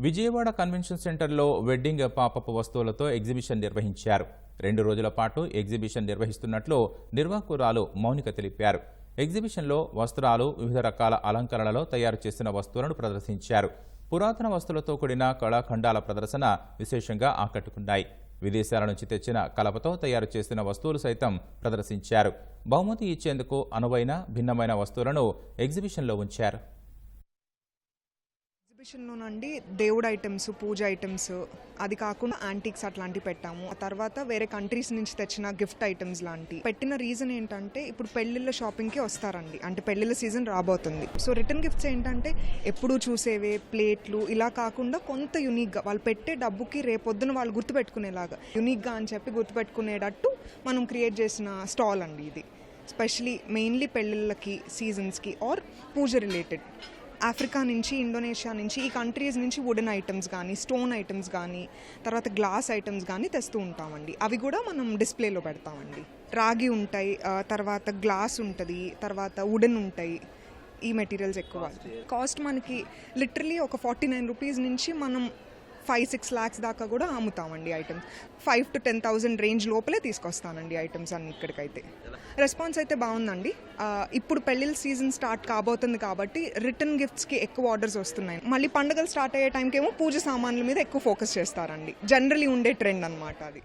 Vijayawada convention సెంటర్లో wedding popup వస్తువులతో exhibition నిర్వహించారు. రెండు రోజుల పాటు ఎగ్జిబిషన్ నిర్వహిస్తున్నట్లు నిర్వాహకురాలు మౌనిక తెలిపారు. ఎగ్జిబిషన్లో వస్త్రాలు వివిధ రకాల అలంకరణలో తయారు చేసిన వస్తువులను ప్రదర్శించారు. పురాతన వస్తువులతో కూడిన కళాఖండాల ప్రదర్శన విశేషంగా ఆకట్టుకున్నాయి. విదేశాల నుంచి తెచ్చిన కలపతో తయారు చేసిన వస్తువులు సైతం ప్రదర్శించారు. బహుమతి ఇచ్చేందుకు అనువైన భిన్నమైన వస్తువులను ఎగ్జిబిషన్లో ఉంచారు. ఎగ్జిబిషన్లోనండి దేవుడు ఐటమ్స్ పూజ ఐటమ్స్ అది కాకుండా యాంటిక్స్ అట్లాంటివి పెట్టాము. ఆ తర్వాత వేరే కంట్రీస్ నుంచి తెచ్చిన గిఫ్ట్ ఐటమ్స్ లాంటి పెట్టిన రీజన్ ఏంటంటే ఇప్పుడు పెళ్ళిళ్ళ షాపింగ్కి వస్తారండి. అంటే పెళ్ళిళ్ళ సీజన్ రాబోతుంది. సో రిటర్న్ గిఫ్ట్స్ ఏంటంటే ఎప్పుడూ చూసేవే ప్లేట్లు ఇలా కాకుండా కొంత యునిక్గా వాళ్ళు పెట్టే డబ్బుకి రేపొద్దున వాళ్ళు గుర్తుపెట్టుకునేలాగా. యునిక్గా అని చెప్పి గుర్తుపెట్టుకునేటట్టు మనం క్రియేట్ చేసిన స్టాల్ అండి ఇది. స్పెషలీ మెయిన్లీ పెళ్ళిళ్ళకి సీజన్స్కి ఆర్ పూజ రిలేటెడ్ ఆఫ్రికా నుంచి ఇండోనేషియా నుంచి ఈ కంట్రీస్ నుంచి వుడెన్ ఐటమ్స్ కానీ స్టోన్ ఐటమ్స్ కానీ తర్వాత గ్లాస్ ఐటమ్స్ కానీ తెస్తూ ఉంటామండి. అవి కూడా మనం డిస్ప్లేలో పెడతామండి. రాగి ఉంటాయి తర్వాత గ్లాస్ ఉంటుంది తర్వాత వుడెన్ ఉంటాయి. ఈ మెటీరియల్స్ ఎక్కువ. కాస్ట్ మనకి లిటరలీ ఒక ఫార్టీ నైన్ రూపీస్ నుంచి మనం ఫైవ్ సిక్స్ ల్యాక్స్ దాకా కూడా అమ్ముతామండి items. Five to ten thousand range లోపలే తీసుకొస్తానండి ఐటమ్స్ అన్ని ఇక్కడికైతే. రెస్పాన్స్ అయితే బాగుందండి. ఇప్పుడు పెళ్ళిళ్ళ సీజన్ స్టార్ట్ కాబోతుంది కాబట్టి రిటర్న్ గిఫ్ట్స్కి ఎక్కువ ఆర్డర్స్ వస్తున్నాయి. మళ్ళీ పండుగలు స్టార్ట్ అయ్యే టైంకేమో పూజ సామాన్ల మీద ఎక్కువ ఫోకస్ చేస్తారండి. జనరలీ ఉండే ట్రెండ్ అనమాట అది.